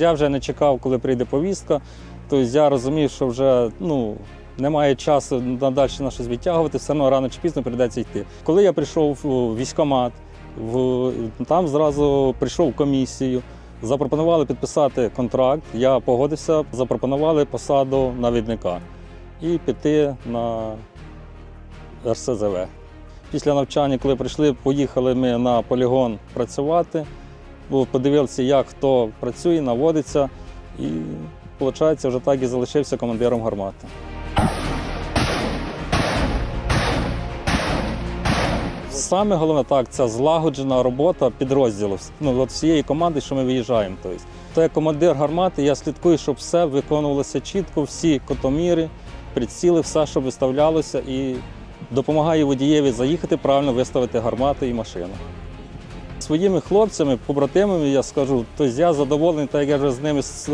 Я вже не чекав, коли прийде повістка. Тобто я розумів, що вже ну, немає часу надалі на щось відтягувати, все одно рано чи пізно прийдеться йти. Коли я прийшов у військкомат, в, там зразу прийшов в комісію, запропонували підписати контракт. Я погодився, запропонували посаду навідника і піти на РСЗВ. Після навчання, коли прийшли, поїхали ми на полігон працювати, бо подивилися, як хто працює, наводиться, і виходить, вже так і залишився командиром гармати. Саме головне так, це злагоджена робота підрозділу, ну, от всієї команди, що ми виїжджаємо. Тобто. То як командир гармати, я слідкую, щоб все виконувалося чітко, всі котоміри, приціли, все, що виставлялося, і допомагаю водієві заїхати, правильно виставити гармати і машину. Своїми хлопцями, побратимами, я скажу, тобто я задоволений, так як я вже з ними з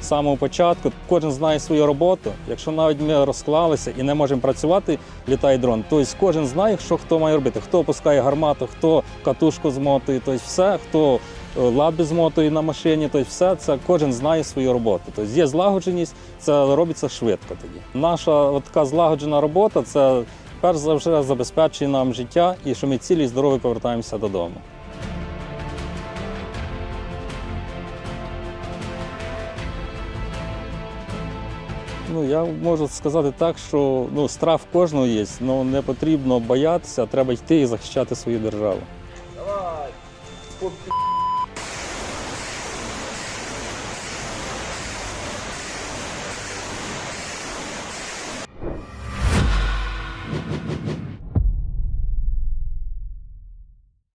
самого початку. Кожен знає свою роботу. Якщо навіть ми розклалися і не можемо працювати, літає дрон, тобто кожен знає, що хто має робити, хто опускає гармату, хто катушку змотує, тобто все, хто е, лаби змотує на машині, тобто все це кожен знає свою роботу. Тобто є злагодженість, це робиться швидко тоді. Наша така злагоджена робота це перш за все забезпечує нам життя і що ми цілі і здорові повертаємося додому. Ну, я можу сказати так, що ну, страх кожного є, але не потрібно боятися, треба йти і захищати свою державу. Давай!